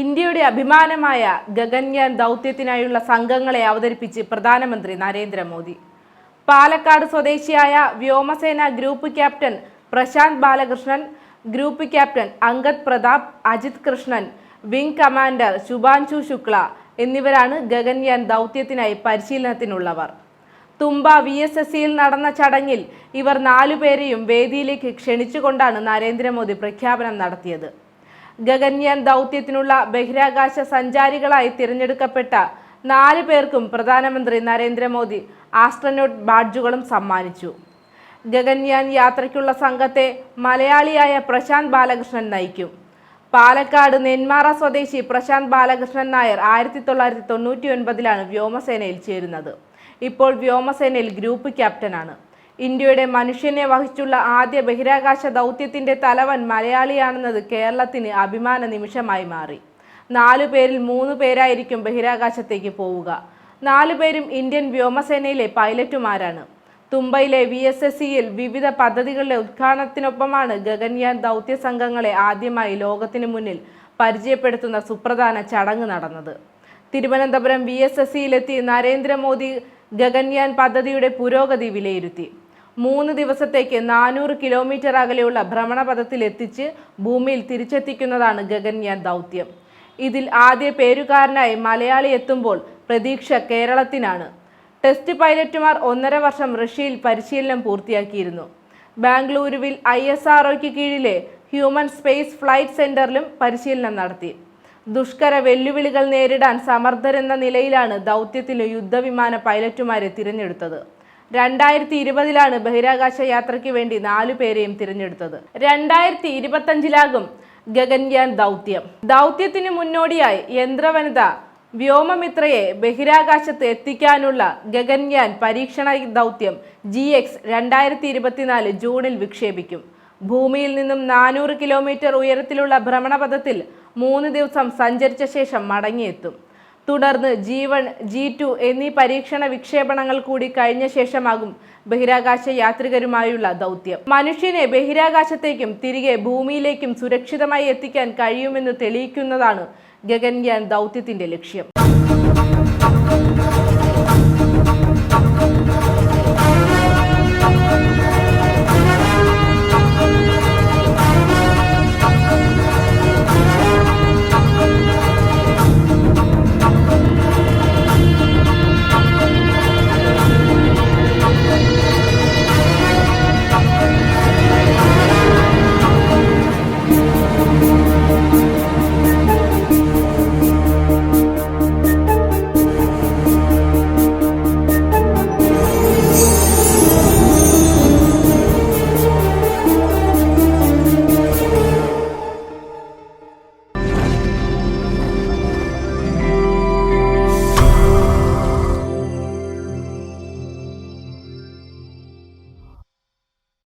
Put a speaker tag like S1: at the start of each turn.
S1: ഇന്ത്യയുടെ അഭിമാനമായ ഗഗൻയാൻ ദൗത്യത്തിനായുള്ള സംഘങ്ങളെ അവതരിപ്പിച്ച് പ്രധാനമന്ത്രി നരേന്ദ്രമോദി. പാലക്കാട് സ്വദേശിയായ വ്യോമസേന group captain Prashanth Balakrishnan group captain Angad Pratap Ajit Krishnan wing commander Shubhanshu Shukla എന്നിവരാണ് ഗഗൻയാൻ ദൗത്യത്തിനായി പരിശീലനത്തിനുള്ളവർ. തുമ്പ വി എസ് എസ് സിയിൽ നടന്ന ചടങ്ങിൽ ഇവർ നാലുപേരെയും വേദിയിലേക്ക് ക്ഷണിച്ചുകൊണ്ടാണ് നരേന്ദ്രമോദി പ്രഖ്യാപനം നടത്തിയത്. ഗഗൻയാൻ ദൗത്യത്തിനുള്ള ബഹിരാകാശ സഞ്ചാരികളായി തിരഞ്ഞെടുക്കപ്പെട്ട നാല് പേർക്കും പ്രധാനമന്ത്രി നരേന്ദ്രമോദി ആസ്ട്രനോട്ട് ബാഡ്ജുകളും സമ്മാനിച്ചു. ഗഗൻയാൻ യാത്രയ്ക്കുള്ള സംഘത്തെ മലയാളിയായ പ്രശാന്ത് ബാലകൃഷ്ണൻ നയിക്കും. പാലക്കാട് നെന്മാറ സ്വദേശി പ്രശാന്ത് ബാലകൃഷ്ണൻ നായർ ആയിരത്തി തൊള്ളായിരത്തി തൊണ്ണൂറ്റി ഒൻപതിലാണ് വ്യോമസേനയിൽ ചേരുന്നത്. ഇപ്പോൾ വ്യോമസേനയിൽ ഗ്രൂപ്പ് ക്യാപ്റ്റനാണ്. ഇന്ത്യയുടെ മനുഷ്യനെ വഹിച്ചുള്ള ആദ്യ ബഹിരാകാശ ദൗത്യത്തിന്റെ തലവൻ മലയാളിയാണെന്നത് കേരളത്തിന് അഭിമാന നിമിഷമായി മാറി. നാലു പേരിൽ മൂന്ന് പേരായിരിക്കും ബഹിരാകാശത്തേക്ക് പോവുക. നാലു പേരും ഇന്ത്യൻ വ്യോമസേനയിലെ പൈലറ്റുമാരാണ്. തുമ്പയിലെ വി എസ് എസ് സിയിൽ വിവിധ പദ്ധതികളുടെ ഉദ്ഘാടനത്തിനൊപ്പമാണ് ഗഗൻയാൻ ദൗത്യ സംഘങ്ങളെ ആദ്യമായി ലോകത്തിന് മുന്നിൽ പരിചയപ്പെടുത്തുന്ന സുപ്രധാന ചടങ്ങ് നടന്നത്. തിരുവനന്തപുരം വി എസ് എസ് സിയിലെത്തി നരേന്ദ്രമോദി ഗഗൻയാൻ പദ്ധതിയുടെ പുരോഗതി വിലയിരുത്തി. മൂന്ന് ദിവസത്തേക്ക് നാനൂറ് കിലോമീറ്റർ അകലെയുള്ള ഭ്രമണപഥത്തിൽ എത്തിച്ച് ഭൂമിയിൽ തിരിച്ചെത്തിക്കുന്നതാണ് ഗഗൻയാൻ ദൗത്യം. ഇതിൽ ആദ്യ പേരുകാരനായി മലയാളി എത്തുമ്പോൾ പ്രതീക്ഷ കേരളത്തിനാണ്. ടെസ്റ്റ് പൈലറ്റുമാർ ഒന്നര വർഷം റഷ്യയിൽ പരിശീലനം പൂർത്തിയാക്കിയിരുന്നു. ബാംഗ്ലൂരുവിൽ ഐ എസ് ആർഒയ്ക്ക് കീഴിലെ ഹ്യൂമൻ സ്പേസ് ഫ്ലൈറ്റ് സെന്ററിലും പരിശീലനം നടത്തി. ദുഷ്കര വെല്ലുവിളികൾ നേരിടാൻ സമർത്ഥരെന്ന നിലയിലാണ് ദൗത്യത്തിലെ യുദ്ധവിമാന പൈലറ്റുമാരെ തിരഞ്ഞെടുത്തത്. രണ്ടായിരത്തി ഇരുപതിലാണ് ബഹിരാകാശ യാത്രയ്ക്ക് വേണ്ടി നാലു പേരെയും തിരഞ്ഞെടുത്തത്. രണ്ടായിരത്തി ഇരുപത്തഞ്ചിലാകും ഗഗൻയാൻ ദൗത്യം. ദൗത്യത്തിന് മുന്നോടിയായി യന്ത്രവനിത വ്യോമമിത്രയെ ബഹിരാകാശത്ത് എത്തിക്കാനുള്ള ഗഗൻയാൻ പരീക്ഷണ ദൗത്യം ജി എക്സ് രണ്ടായിരത്തി ഇരുപത്തിനാല് ജൂണിൽ വിക്ഷേപിക്കും. ഭൂമിയിൽ നിന്നും നാനൂറ് കിലോമീറ്റർ ഉയരത്തിലുള്ള ഭ്രമണപഥത്തിൽ മൂന്ന് ദിവസം സഞ്ചരിച്ച ശേഷം മടങ്ങിയെത്തും. തുടർന്ന് ജി വൺ ജി ടു എന്നീ പരീക്ഷണ വിക്ഷേപണങ്ങൾ കൂടി കഴിഞ്ഞ ശേഷമാകും ബഹിരാകാശ യാത്രികരുമായുള്ള ദൗത്യം. മനുഷ്യനെ ബഹിരാകാശത്തേക്കും തിരികെ ഭൂമിയിലേക്കും സുരക്ഷിതമായി എത്തിക്കാൻ കഴിയുമെന്ന് തെളിയിക്കുന്നതാണ് ഗഗൻയാൻ ദൗത്യത്തിന്റെ ലക്ഷ്യം.